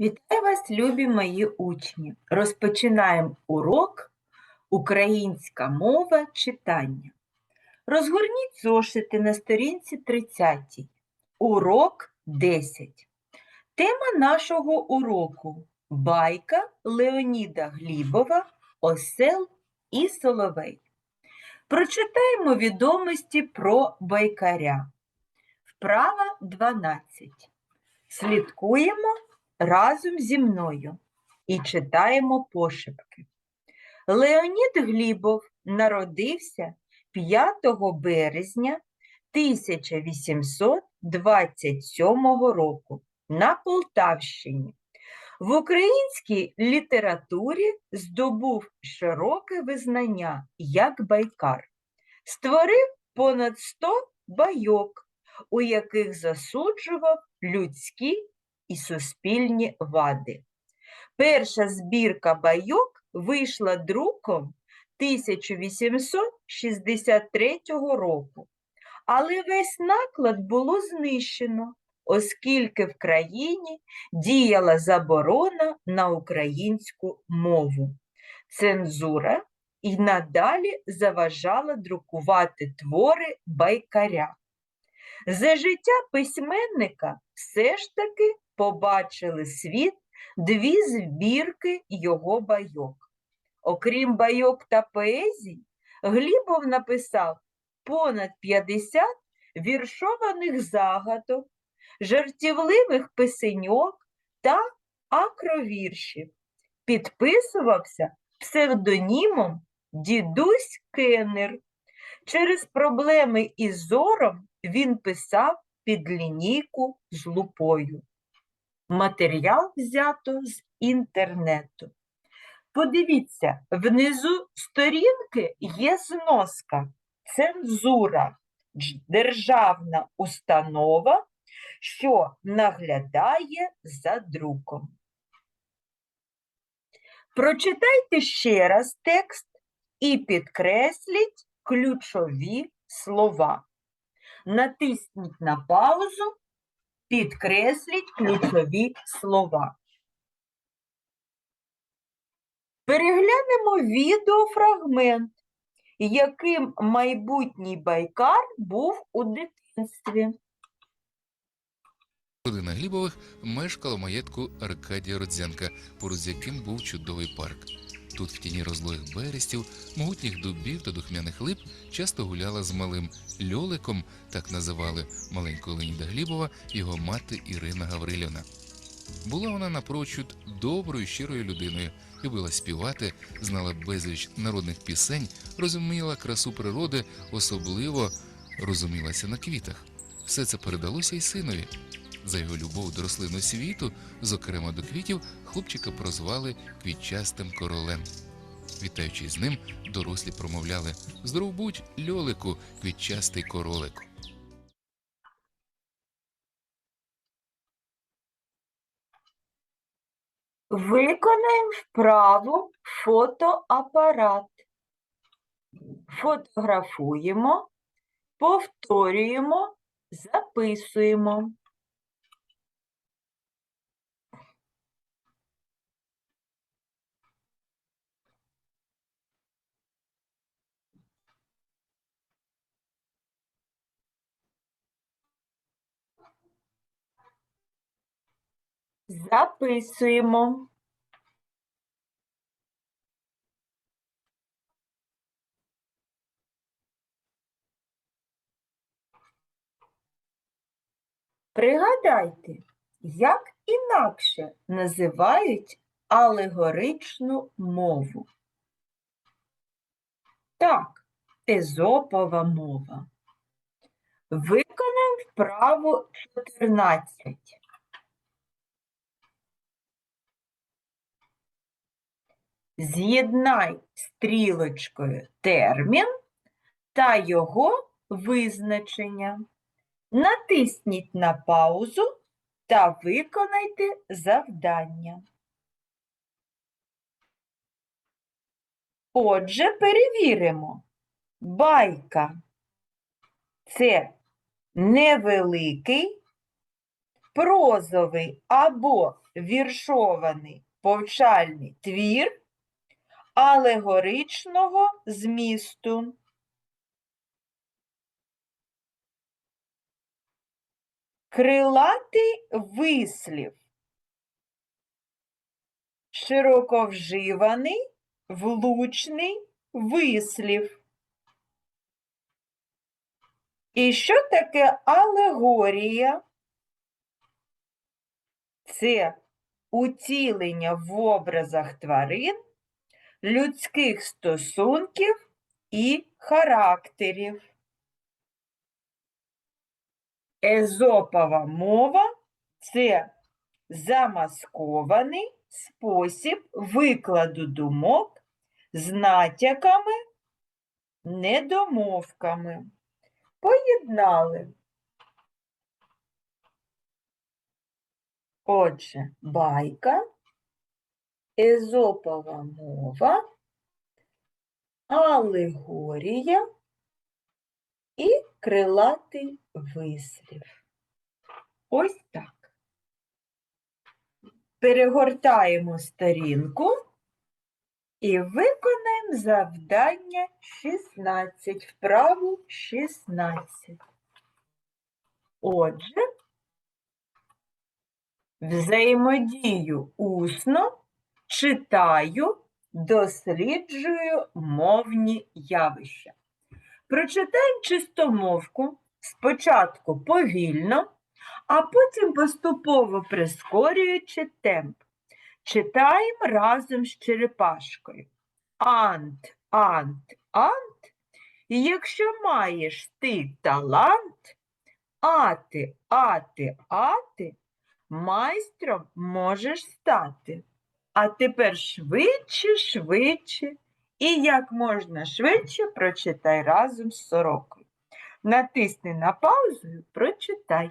Вітаю вас, любі мої учні! Розпочинаємо урок Українська мова читання. Розгорніть зошити на сторінці 30. Урок 10. Тема нашого уроку Байка Леоніда Глібова Осел і Соловей. Прочитаємо відомості про байкаря. Вправа 12. Слідкуємо разом зі мною і читаємо пошепки. Леонід Глібов народився 5 березня 1827 року на Полтавщині. В українській літературі здобув широке визнання як байкар. Створив понад 100 байок, у яких засуджував людські і суспільні вади. Перша збірка байок вийшла друком 1863 року, але весь наклад було знищено, оскільки в країні діяла заборона на українську мову. Цензура і надалі заважала друкувати твори байкаря. За життя письменника все ж таки побачили світ дві збірки його байок. Окрім байок та поезій, Глібов написав понад 50 віршованих загадок, жартівливих писеньок та акровіршів. Підписувався псевдонімом Дідусь Кеннер. Через проблеми із зором він писав під лінійку з лупою. Матеріал взято з інтернету. Подивіться, внизу сторінки є зноска, цензура, державна установа, що наглядає за друком. Прочитайте ще раз текст і підкресліть ключові слова. Натисніть на паузу, підкресліть ключові слова. Переглянемо відеофрагмент, яким майбутній байкар був у дитинстві. Родина Глібових мешкала маєтку Аркадія Родзянка, поруч з яким був чудовий парк. Тут, в тіні розлогих берестів, могутніх дубів та духмяних лип, часто гуляла з малим льоликом, так називали маленького Леоніда Глібова, його мати Ірина Гаврилівна. Була вона напрочуд доброю, щирою людиною, любила співати, знала безліч народних пісень, розуміла красу природи, особливо розумілася на квітах. Все це передалося й синові. За його любов до рослинного світу, зокрема до квітів, хлопчика прозвали квітчастим королем. Вітаючись з ним, дорослі промовляли Здоров будь, льолику, квітчастий королику. Виконаємо вправу фотоапарат. Фотографуємо, повторюємо, записуємо. Записуємо. Пригадайте, як інакше називають алегоричну мову. Так, езопова мова. Виконаємо вправу 14. З'єднай стрілочкою термін та його визначення. Натисніть на паузу та виконайте завдання. Отже, перевіримо. Байка це невеликий прозовий або віршований повчальний твір алегоричного змісту. Крилатий вислів. Широковживаний, влучний вислів. І що таке алегорія? Це утілення в образах тварин, людських стосунків і характерів. Езопова мова це замаскований спосіб викладу думок з натяками, недомовками. Поєднали. Отже, байка, езопова мова, алегорія і крилатий вислів. Ось так. Перегортаємо сторінку і виконаємо завдання 16, вправу 16. Отже, взаємодію усно, читаю, досліджую мовні явища. Прочитаємо чистомовку спочатку повільно, а потім поступово прискорюючи темп. Читаємо разом з черепашкою. Ант, ант, ант. І якщо маєш ти талант, ати, ати, ати, майстром можеш стати. А тепер швидше, швидше і як можна швидше прочитай разом з сорокою. Натисни на паузу і прочитай.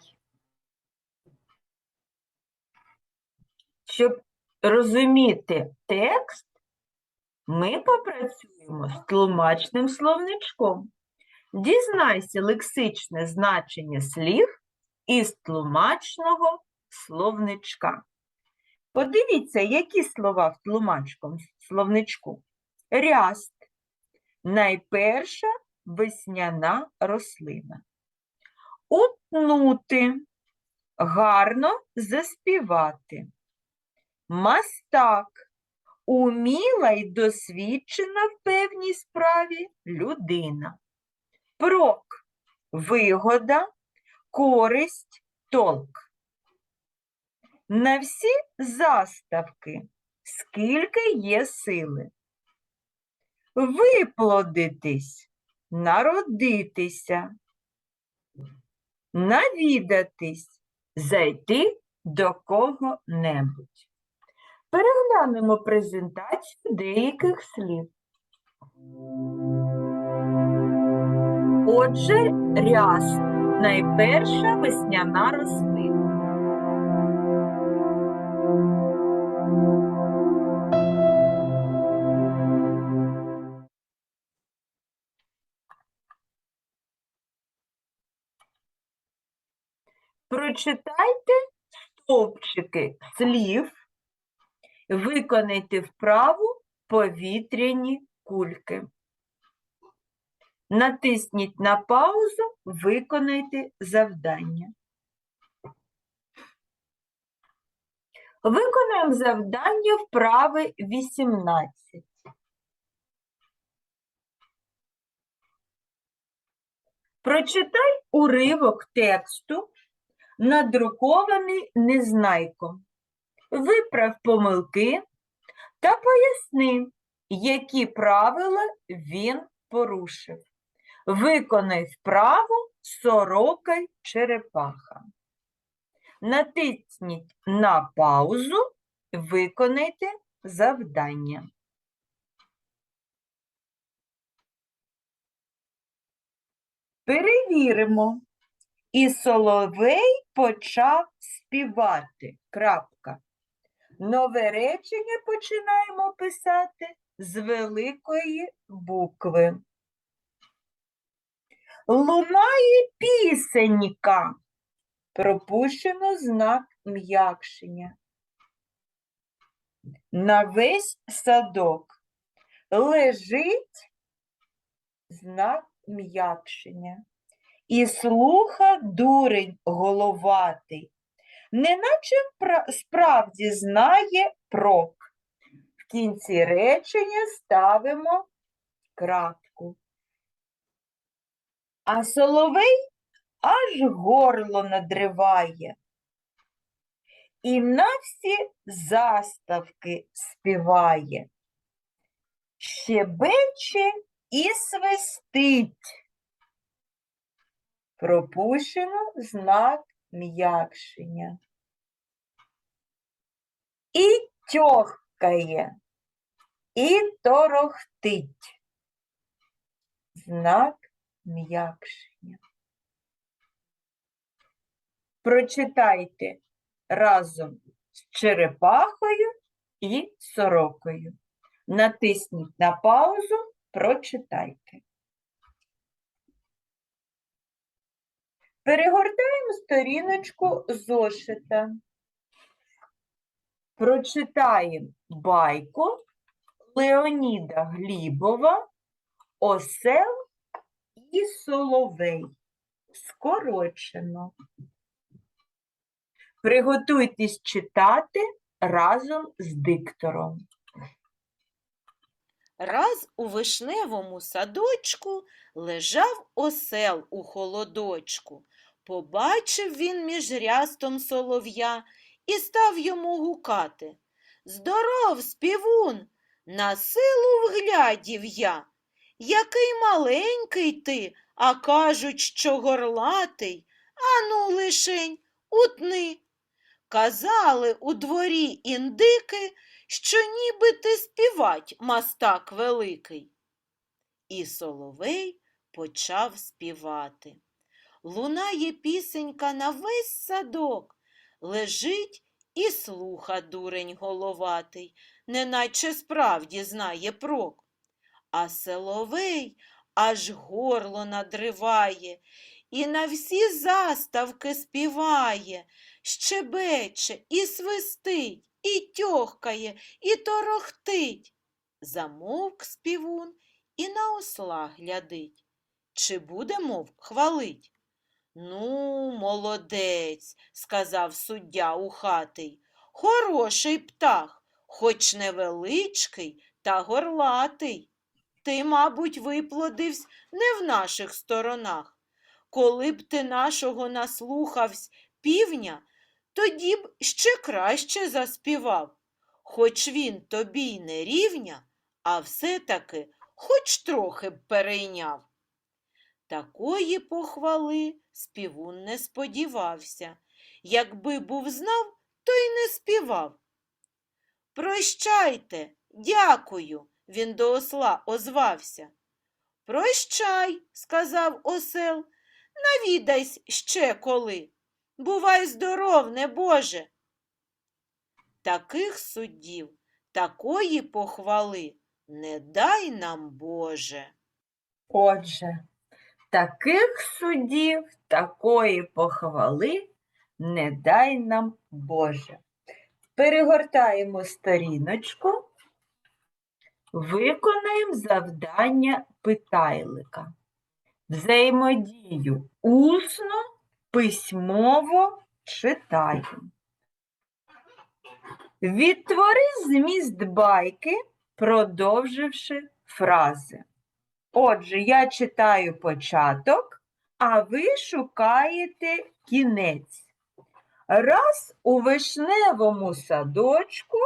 Щоб розуміти текст, ми попрацюємо з тлумачним словничком. Дізнайся лексичне значення слів із тлумачного словничка. Подивіться, які слова в тлумачком словничку. Ряст найперша весняна рослина. Утнути гарно заспівати. Мастак уміла й досвідчена в певній справі людина. Прок вигода, користь, толк. На всі заставки, скільки є сили. Виплодитись, народитися, навідатись, зайти до кого-небудь. Переглянемо презентацію деяких слів. Отже, ряст найперша весняна рослина. Прочитайте стовпчики слів, виконайте вправу повітряні кульки. Натисніть на паузу, виконайте завдання. Виконаємо завдання вправи 18. Прочитай уривок тексту, надрукований незнайком. Виправ помилки та поясни, які правила він порушив. Виконай вправу сорока й черепаха. Натисніть на паузу, виконайте завдання. Перевіримо. І Соловей почав співати. Крапка. Нове речення починаємо писати з великої букви. Лунає пісенька. Пропущено знак м'якшення. На весь садок лежить знак м'якшення. І слуха дурень головатий, неначе справді знає прок. В кінці речення ставимо крапку. А соловей аж горло надриває. І на всі заставки співає. Щебече і свистить. Пропущено знак м'якшення. І тьохкає, і торохтить. Знак м'якшення. Прочитайте разом з черепахою і сорокою. Натисніть на паузу, прочитайте. Перегортаємо сторіночку зошита. Прочитаємо байку Леоніда Глібова Осел і Соловей. Скорочено. Приготуйтесь читати разом з диктором. Раз у вишневому садочку лежав осел у холодочку. Побачив він між рястом солов'я і став йому гукати. Здоров, співун, на силу вглядів я. Який маленький ти, а кажуть, що горлатий. Ану, лишень, утни. Казали у дворі індики, що ніби ти співать, мастак великий. І соловей почав співати. Лунає пісенька на весь садок, лежить і слуха дурень головатий, неначе справді знає прок. А соловей аж горло надриває і на всі заставки співає, щебече і свистить, і тьохкає, і торохтить. Замовк співун і на осла глядить. Чи буде, мов, хвалить? Ну, молодець, сказав суддя ухатий. Хороший птах, хоч невеличкий та горлатий. Ти, мабуть, виплодивсь не в наших сторонах. Коли б ти нашого наслухавсь півня, тоді б ще краще заспівав. Хоч він тобі й не рівня, а все-таки хоч трохи б перейняв. Такої похвали співун не сподівався. Якби був знав, то й не співав. Прощайте, дякую, він до осла озвався. Прощай, сказав осел, навідайсь ще коли. Бувай здоров, небоже. Таких суддів, такої похвали не дай нам Боже. Отже, таких судів, такої похвали не дай нам Боже. Перегортаємо сторіночку, виконаємо завдання питайлика. Взаємодію усно, письмово читаємо. Відтвори зміст байки, продовживши фрази. Отже, я читаю початок, а ви шукаєте кінець. Раз у вишневому садочку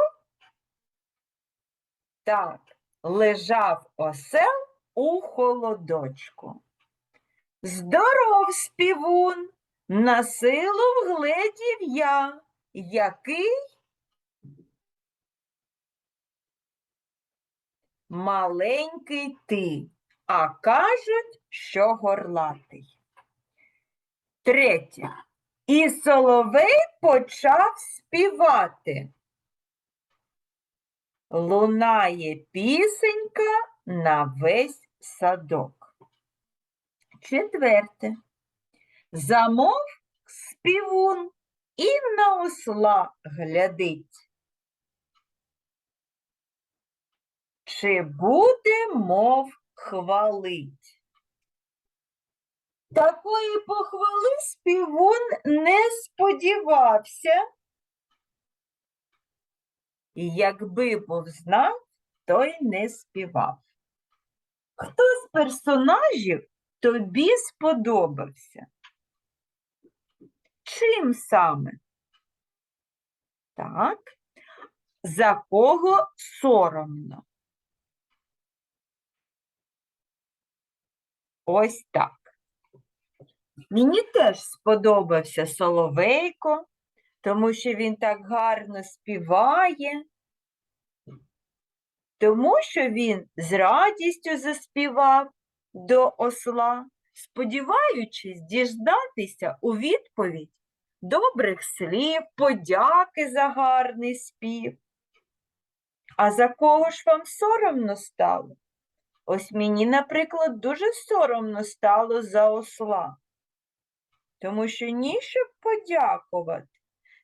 так, лежав осел у холодочку. Здоров, співун, на силу вгледів я, який маленький ти, а кажуть, що горлатий. Третє. І соловей почав співати. Лунає пісенька на весь садок. Четверте. Замов співун і на осла глядить. Чи буде мов хвалить? Такої похвали співун не сподівався. І якби був знав, то й не співав. Хто з персонажів тобі сподобався? Чим саме? Так. За кого соромно? Ось так. Мені теж сподобався Соловейко, тому що він так гарно співає, тому що він з радістю заспівав до осла, сподіваючись діждатися у відповідь добрих слів, подяки за гарний спів. А за кого ж вам соромно стало? Ось мені, наприклад, дуже соромно стало за осла, тому що ніщо подякувати.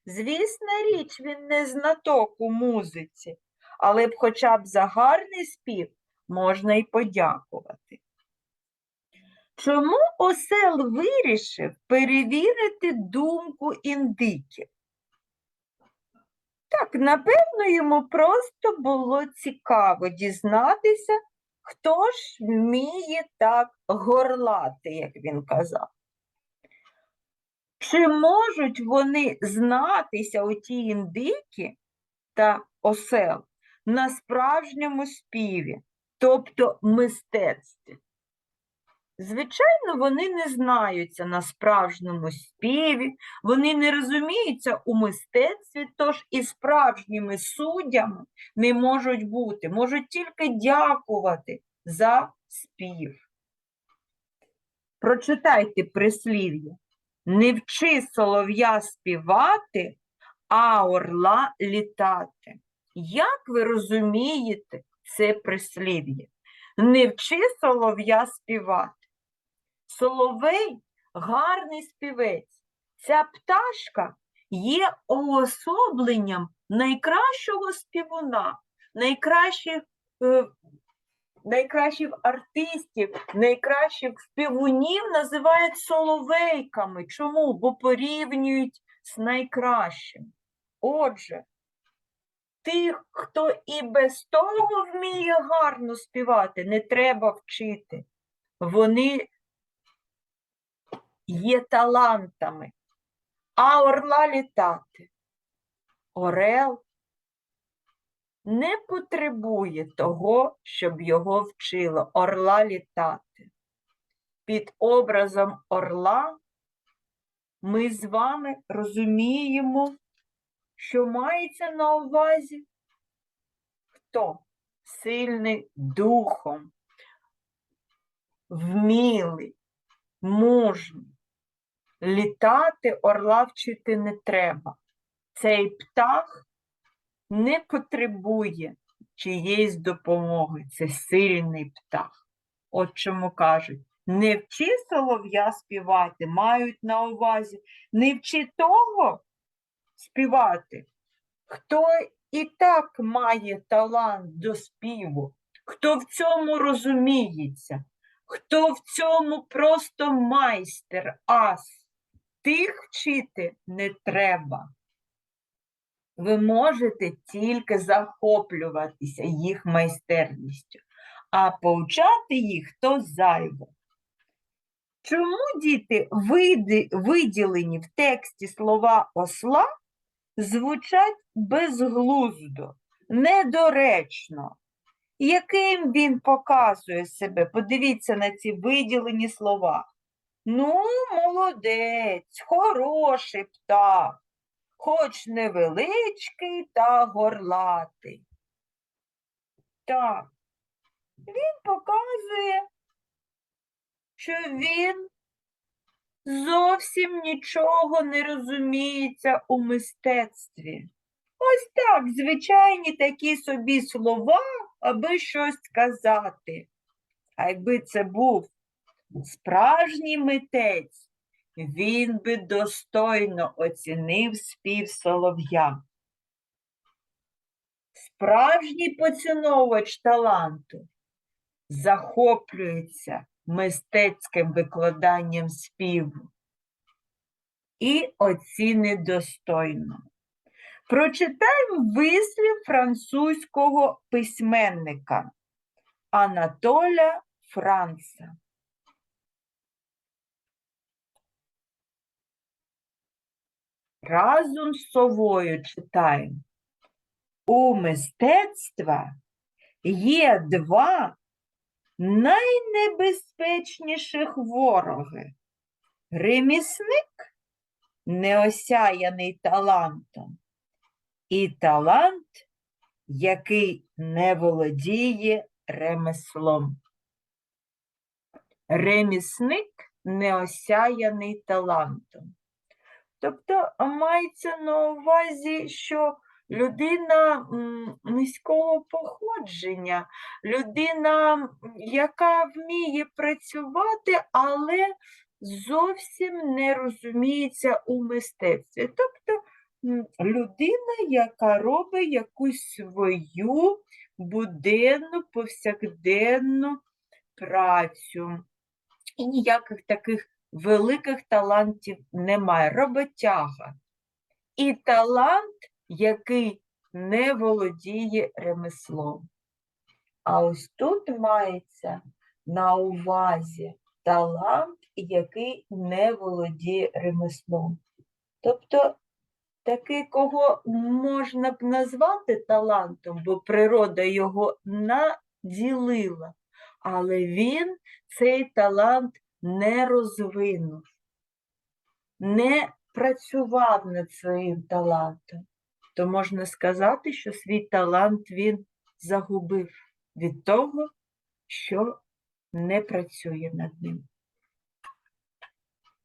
Звісна річ, він не знаток у музиці, але б хоча б за гарний спів можна й подякувати. Чому осел вирішив перевірити думку індиків? Так, напевно, йому просто було цікаво дізнатися, хто ж вміє так горлати, як він казав. Чи можуть вони знатися оті індики та осел на справжньому співі, тобто мистецтві? Звичайно, вони не знаються на справжньому співі, вони не розуміються у мистецтві, тож і справжніми суддями не можуть бути, можуть тільки дякувати за спів. Прочитайте прислів'я. Не вчи солов'я співати, а орла літати. Як ви розумієте це прислів'я? Не вчи солов'я співати. Соловей гарний співець. Ця пташка є уособленням найкращого співуна, найкращих, е, найкращих артистів, найкращих співунів називають соловейками. Чому? Бо порівнюють з найкращим. Отже, тих, хто і без того вміє гарно співати, не треба вчити. Вони є талантами, а орла літати. Орел не потребує того, щоб його вчило орла літати. Під образом орла ми з вами розуміємо, що мається на увазі хто сильний духом, вмілий, мужній. Літати орла вчити не треба. Цей птах не потребує чиєїсь допомоги. Це сильний птах. От чому кажуть, не вчи солов'я співати, мають на увазі, не вчи того співати, хто і так має талант до співу, хто в цьому розуміється, хто в цьому просто майстер, ас. Тих вчити не треба. Ви можете тільки захоплюватися їх майстерністю, а повчати їх то зайво. Чому діти виділені в тексті слова осла звучать безглуздо, недоречно? Яким він показує себе? Подивіться на ці виділені слова. Ну, молодець, хороший птах, хоч невеличкий та горлатий. Так, він показує, що він зовсім нічого не розуміється у мистецтві. Ось так, звичайні такі собі слова, аби щось сказати. А якби це був справжній митець, він би достойно оцінив спів солов'я. Справжній поціновувач таланту захоплюється мистецьким викладанням співу і оцінить достойно. Прочитаємо вислів французького письменника Анатоля Франца. Разом з совою читаємо. У мистецтва є два найнебезпечніших вороги. Ремісник, неосяяний талантом, і талант, який не володіє ремеслом. Ремісник неосяяний талантом. Тобто мається на увазі, що людина низького походження, людина, яка вміє працювати, але зовсім не розуміється у мистецтві. Тобто людина, яка робить якусь свою буденну, повсякденну працю. І ніяких таких великих талантів немає. Роботяга. І талант, який не володіє ремеслом. А ось тут мається на увазі талант, який не володіє ремеслом. Тобто такий, кого можна б назвати талантом, бо природа його наділила, але він цей талант не розвинув, не працював над своїм талантом, то можна сказати, що свій талант він загубив від того, що не працює над ним.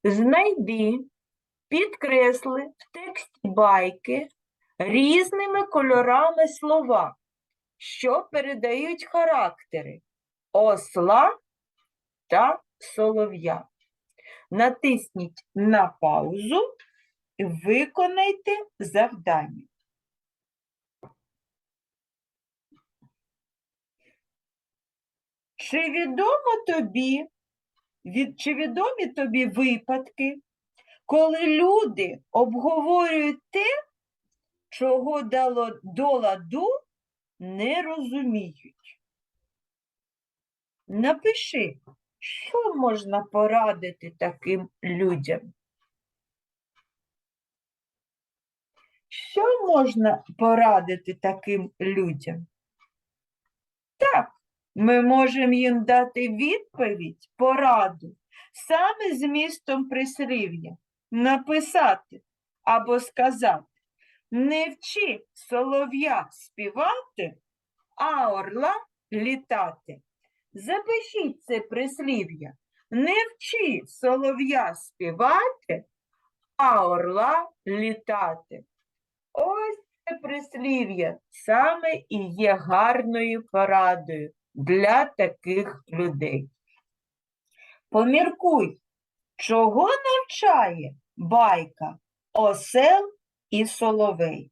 Знайди, підкресли в тексті байки різними кольорами слова, що передають характери осла та солов'я. Натисніть на паузу і виконайте завдання. Чи відомо тобі, від, чи відомі тобі випадки, коли люди обговорюють те, чого дало до ладу не розуміють? Напиши, що можна порадити таким людям? Що можна порадити таким людям? Так, ми можемо їм дати відповідь, пораду, саме змістом прислів'я, написати або сказати, не вчи солов'я співати, а орла літати. Запишіть це прислів'я. Не вчи солов'я співати, а орла літати. Ось це прислів'я саме і є гарною порадою для таких людей. Поміркуй, чого навчає байка осел і соловей.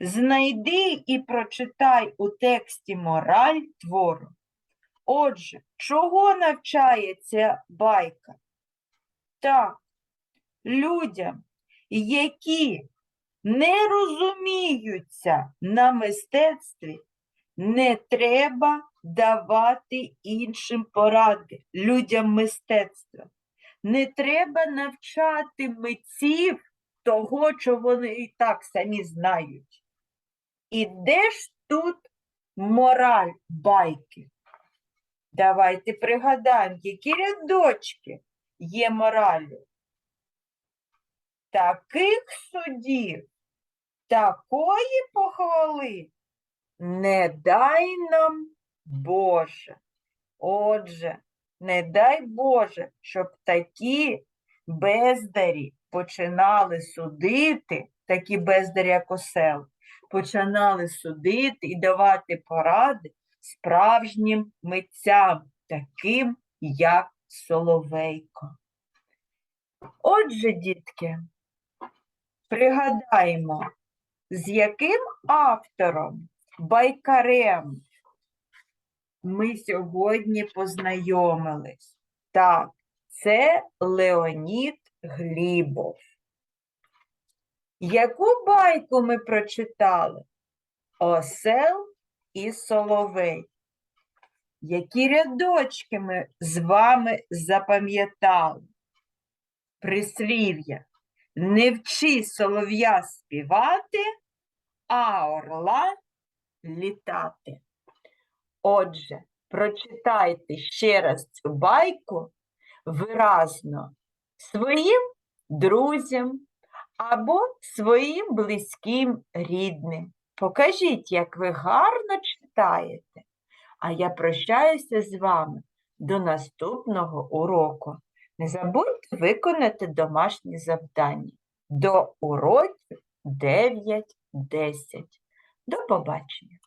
Знайди і прочитай у тексті мораль твору. Отже, чого навчає ця байка? Так, людям, які не розуміються на мистецтві, не треба давати іншим поради людям мистецтва. Не треба навчати митців того, що вони і так самі знають. І де ж тут мораль байки? Давайте пригадаємо, які рядочки є моралю. Таких судів, такої похвали не дай нам Боже. Отже, не дай Боже, щоб такі бездарі починали судити, такі бездарі, як осел, починали судити і давати поради справжнім митцям, таким, як Соловейко. Отже, дітки, пригадаємо, з яким автором, байкарем ми сьогодні познайомились. Так, це Леонід Глібов. Яку байку ми прочитали? Осел і Соловей. Які рядочки ми з вами запам'ятали? Прислів'я. Не вчи солов'я співати, а орла літати. Отже, прочитайте ще раз цю байку виразно своїм друзям або своїм близьким рідним. Покажіть, як ви гарно читаєте. А я прощаюся з вами до наступного уроку. Не забудьте виконати домашні завдання до уроків 9-10. До побачення!